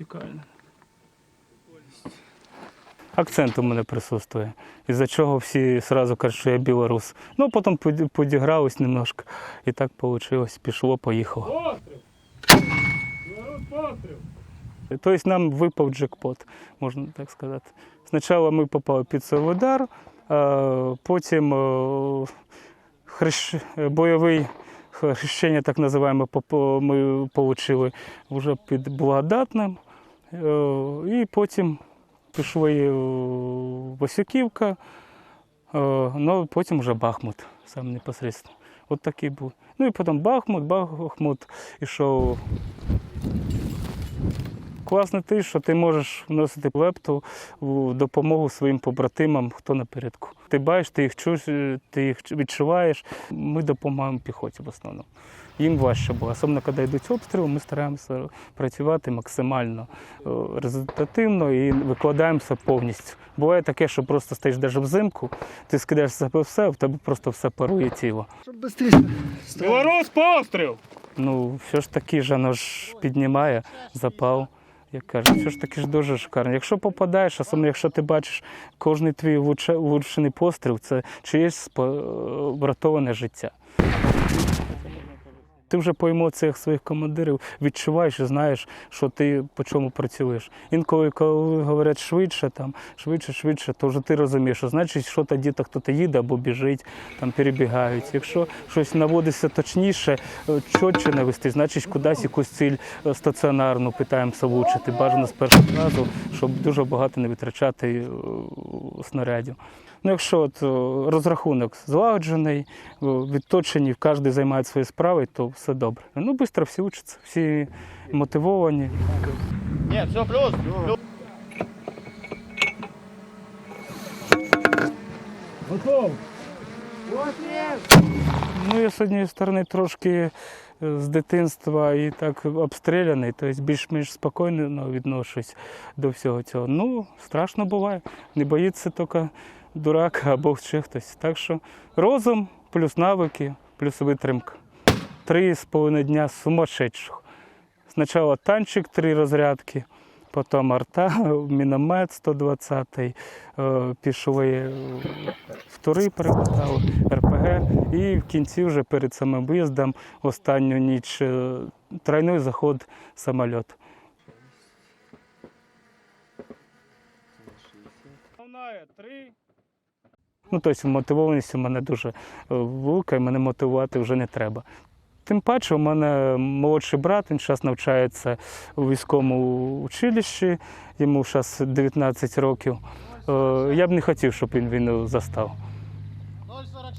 вертикально. Акцент у мене присутствує. Із-за чого всі одразу кажуть, що я білорус. Ну, потім поді- подігрались немножко. І так вийшло. Пішло, поїхало. Тобто нам випав джекпот, можна так сказати. Спочатку ми попали під а потім е, хрещ... бойовий хрещення, так називаємо, ми отримали вже під благодатним. Е, І потім пішли Васюківка, е, ну потім вже Бахмут, сам непосередньо. От такий був. Ну і потім Бахмут, Бахмут ішов. Класно те, що ти можеш вносити лепту в допомогу своїм побратимам, хто напередку. Ти бачиш, ти їх чуєш, е, ти їх відчуваєш. Ми допомагаємо піхоті в основному. Їм важче було. Особливо, коли йдуть обстріли, ми стараємося працювати максимально результативно і викладаємося повністю. Буває таке, що просто стоїш навіть взимку, ти скидаєш себе все, а в тебе просто все парує тіло. Щоб швидше. Білорус постріл! Ну, все ж таки ж воно ж піднімає запал. Як кажуть, все ж таки ж дуже шикарно. Якщо попадаєш, особливо якщо ти бачиш кожний твій влуче- влучений постріл, це чиєсь спо- врятоване життя. Ти вже по емоціях своїх командирів відчуваєш і знаєш, що ти по чому працюєш. Інколи, коли говорять швидше, там, швидше, швидше, то вже ти розумієш, що значить, що тоді то хтось їде або біжить, там перебігають. Якщо щось наводиться точніше, е, чітче навести, значить кудись якусь ціль е, стаціонарну питаємося влучити. Бажано з першого разу, щоб дуже багато не витрачати е, снарядів. Ну, якщо от, розрахунок злагоджений, відточені, кожен займає свої справи, то все добре. Ну, швидко всі учаться, всі мотивовані. Нет, все, плюс. плюс. Готов. Ну, я з однієї сторони трошки з дитинства і так обстріляний, тобто більш-менш спокійно відношусь до всього цього. Ну, страшно буває. Не боїться тільки дурак або ще хтось. Так що розум, плюс навики, плюс витримка. Три з половиною дня сумасшедших. Спочатку танчик, три розрядки, потім арта, міномет 120, е, пішли е, в тури перекладали, РПГ, і в кінці вже перед самим виїздом останню ніч е, тройний заход самоліт. Ну, тобто мотивованість у мене дуже е, велика, і мене мотивувати вже не треба. Тим паче, у мене молодший брат, він зараз навчається у військовому училищі, йому зараз 19 років. Е, Я б не хотів, щоб він війну застав.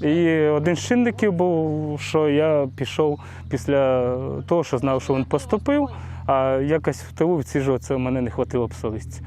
І один з чинників був, що я пішов після того, що знав, що він поступив, а якось в тилу відсіжуватися в мене не хватило б совісті.